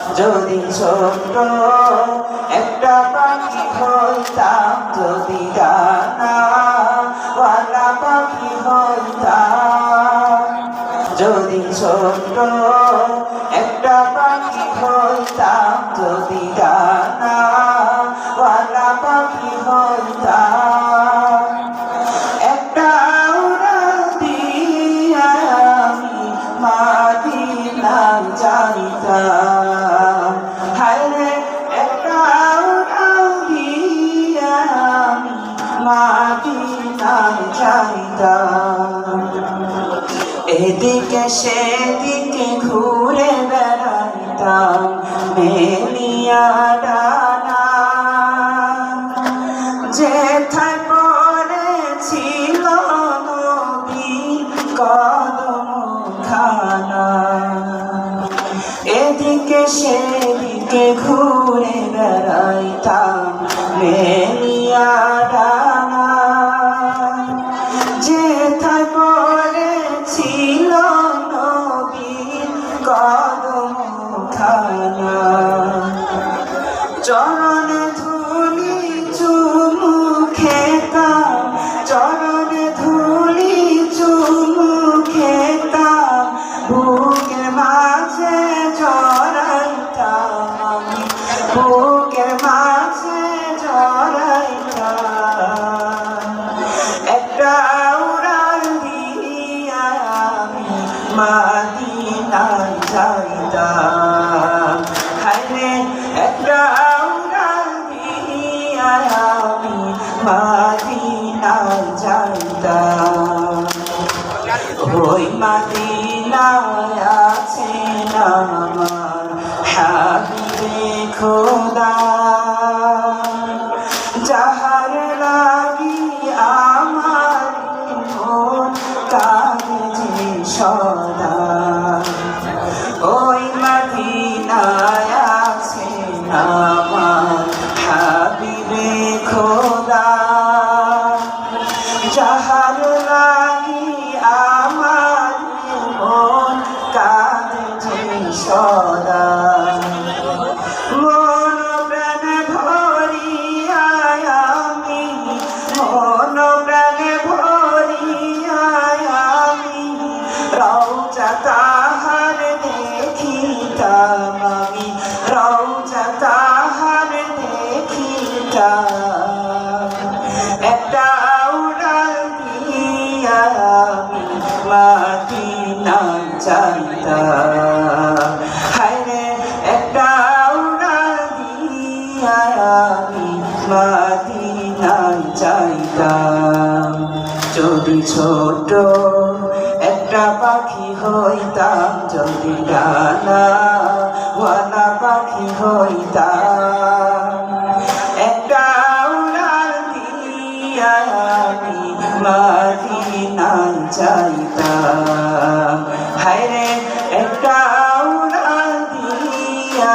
যদি ছোট একটা পাখি হইতাম, যদি ডানা পাখি হইতাম, যদি ছোট একটা পাখি হইতাম, যদি ডানা পাখি হইতাম, একটা উড়াল দিয়া আমি মাদিনা যাইতাম হায়রে একটা উড়াল দিয়া আমি মাদিনা যাইতাম এদিকে সেদিকে ঘুরে বেড়াইতাম, মেলিয়া ডানা। যেথায় পড়েছিল নদী কদম সেদিকে ঘুরে বেড়াইতাম মেলিয়া ডানা যেথায় পড়েছিল নদী কদম খানা চরণ মাদিনায় যাইতাম। হাইরে একটা আমি মাদিনায় যাইতাম। ওই মাদিনায় আছেন আমার হাবিবে খোদা। যাহার লাগি আমার মন কাঁদে যে সদা। মন প্রাণ ভরিয়া আমি, মন প্রাণ ভরিয়া আমি রৌজা তাহার দেখিতাম আমি রৌজা তাহার দেখিতাম মাদিনা চাইতাম। হায়রে, একটা উড়াল দিয়া আমি মাদিনা চাইতাম। যদি ছোট একটা পাখি হইতাম, যদি ডানা ওয়ালা পাখি হইতাম মদিনায় যাইতাম হায়রে একটা উড়া দিয়া